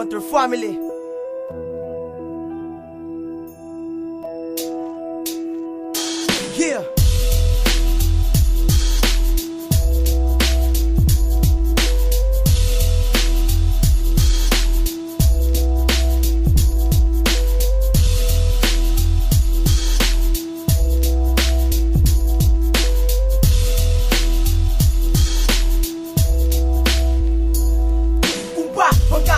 and their family. Yeah.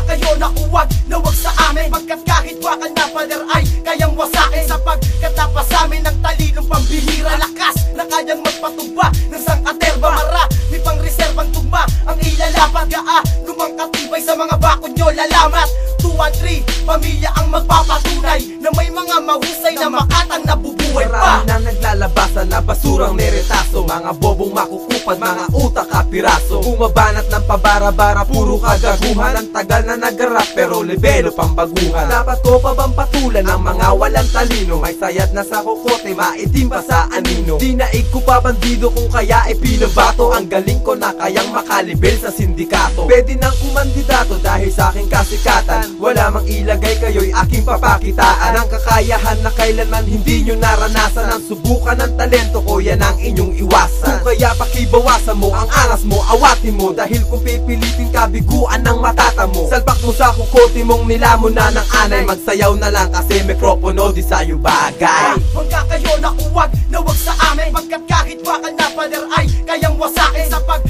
Kayo na uwag na wag sa amin. Pagkat kahit wakal na pader ay kayang wasakin. Sapagkat napasamin ng talinong pambihira. Lakas na kayang magpatugba ng sangaterba Marami pang reserbang tugma ang ilalapat. Gaa lumang katibay sa mga bakod nyo. Lalamat 2 and 3, pamilya ang magpapatunay Na may mga mahusay na makatang nabubuhay pa. Marami na naglalabasan na basurang neretaso. Mga bobong makukupad, mga utak kapiraso Bumabanat ng pabara-bara, puro kagaguhan. Ang tagal na nagarap pero lebelo pang baguhan. Dapat ko pa bang patulan ng mga walang talino? May sayat na sa kokote, maitim pa sa anino. Di naig ko pa bandido kung kaya ipinabato. Ang galing ko na kayang makalibel sa sindikato. Pwede nang kumandidato dahil sa aking kasikatan. Wala mang ilagay kayo'y aking papakitaan. Ang kakayahan na kailanman hindi nyo naranasan. Ang subukan ng talento ko yan ang inyong iwasan. Kung kaya pakibawasan mo ang angas mo Awatin mo. Dahil kung pipilitin ka biguan ng matata mo. Salpak mo sa kukote mong nilamon na ng anay. Magsayaw na lang kasi mikropono di sa'yo bagay. Hangga kayo na uwag na wag sa amin. Pagkat kahit wakal na pader ay kayang wasakin. Sapagkat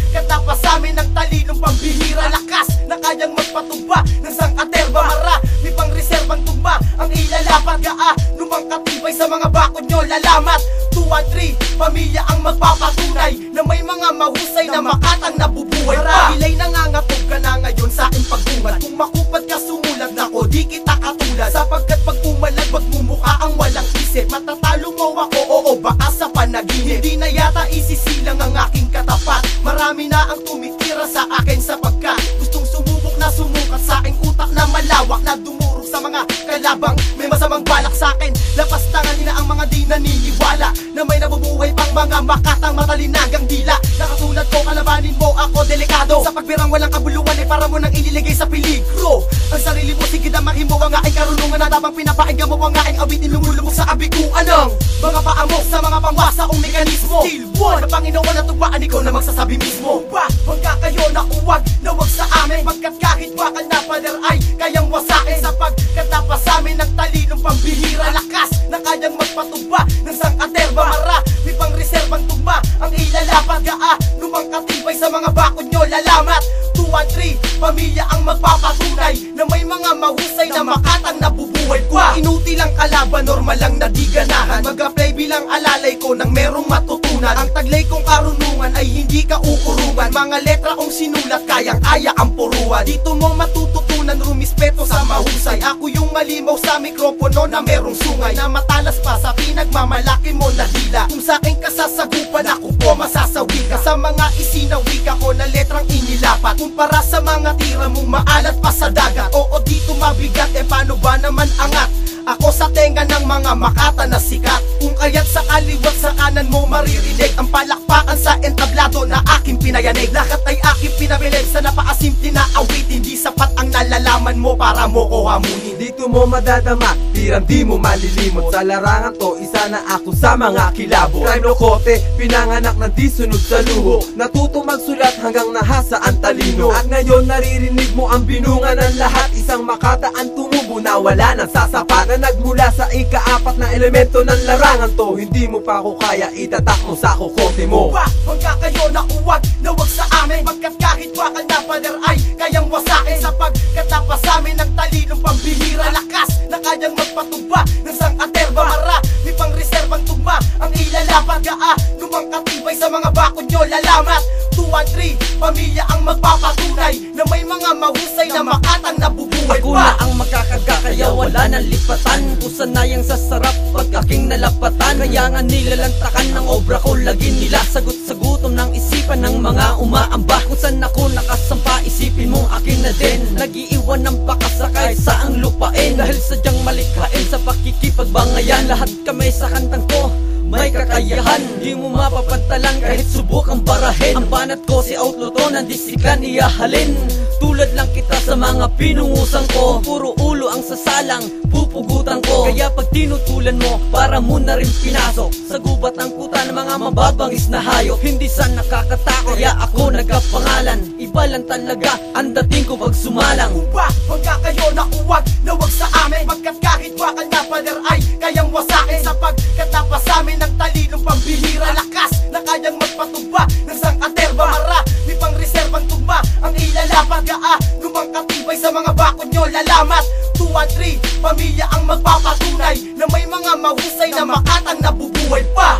katibay sa mga bakod nyo lalamat. 2 and 3, pamilya ang magpapatunay Na may mga mahusay na makatang nabubuhay pa. Ilay nangangatog ka na ngayon sa aking pagbungad Kung makupad ka sumulat nako di kita katulad. Sapagkat pag pumalag magmumukha ang walang isip. Matatalo mo ako oo baka sa panaginip. Hindi na yata isisilang ang aking katapat. Marami na ang sa mga kalabang. May masamang balak sa akin. Lapastangan nila ang mga di naniniwala Na may nabubuhay pang mga makatang matalinagang dila. Nakatulad ko kalabanin mo ako delikado. Sa pagbirang walang kabuluhan ay para mo nang ililigay sa peligro. Ang sarili mo sige damahin mo ang aking karunungan At habang pinapahinga mo ang aking awitin lumulubog sa abiguan ng Mga paa mo sa mga pangwasaong mekanismo. Still one. Na Panginoon at tugbaan ikaw na magsasabi mismo. Ba, hangga kayo na uwag na wag sa amin. Pagkat kahit wakal na pader ay kayang wasakin Sapagkat napasamin ng talinong pambihira. Lakas na kayang magpatugba ng sangaterba. Marami pang reserbang tugma ang ilalapat Gaa lumang katibay sa mga bakod nyo. Lalamat 2 and 3, pamilya ang magpapatunay Na may mga mahusay na makatang nabubuhay. Pa Inuti lang kalaban, normal lang na di ganahan Mag-apply bilang alalay ko nang merong matutunan. Ang taglay kong karunungan ay hindi ka uurungan Mga letra kong sinulat kayang aya ang puruan. Dito mo matututunan sa Malimaw sa mikropono na merong sungay. Na matalas pa sa pinagmamalaki mo na dila. Kung sa akin kasasagupan ako po masasawi ka Sa mga isinawi ka ko na letrang inilapat Kumpara sa mga tira mong maalat pa sa dagat. Oo dito mabigat eh paano ba naman angat? Ako sa tenga ng mga makata na sikat. Kung kaya't sa kaliwat sa kanan mo maririnig Ang palakpakan sa entablado na aking pinayanig. Lahat ay aking pinabilig sa napakasimple na awit. Hindi sapat ang nalalaman mo para mo ko hamunin. Dito mo madadama, tirang di mo malilimot. Sa larangan to, isa na ako sa mga kilabo Crime lokote, pinanganak na di sunod sa luho. Natuto magsulat hanggang nahasa ang talino. At ngayon naririnig mo ang binunga ng lahat. Isang makataan tumubo na wala nang sasapat. Na nagmula sa ikaapat na elemento ng larangan to. Hindi mo pa ako kaya itatak mo sa kukote mo. Ba, hangga kayo na uwag na wag sa amin. Pagkat kahit wakal na pader ay kayang wasakin. Sapagkat napasamin ng talinong pambihira. Lakas na kayang magpatugba ng sangaterba. Marami pang reserbang tugma ang ilalapat. Gaa lumang katibay sa mga bakod nyo lalamat. 2 and 3, pamilya ang magpapatunay Na may mga mahusay na makatang nabubuhay Ako pa. na ang makakaga kaya wala nang lipatan. Kusanayang sa sarap pag aking nalapatan. Kaya nga nilalantakan ng obra ko Lagi nila sagot sa gutom ng isipan ng mga umaamba. Kung saan ako nakasampa isipin mo akin na din Nagiiwan ng bakas sa kahit saang lupain. Dahil sadyang malikhain sa pakikipagbangayan. Lahat kami sa kantang ko may kakayahan. Di mo mapapantalan kahit subukang barahin. Ang banat ko si outlaw to ng disikan iyahalin Tulad lang kita sa mga pinungusan ko. Puro ulo ang sasalang pupugutan ko. Kaya pag tinutulan mo para mo na rin pinasok. Sa gubat ng kuta ng mga mababangis na hayop Hindi sa nakakatakot kaya ako nagkapangalan. Iba lang talaga ang dating ko pag sumalang katibay sa mga bakod nyo lalamat. 2 and 3, pamilya ang magpapatunay Na may mga mahusay na makatang nabubuhay pa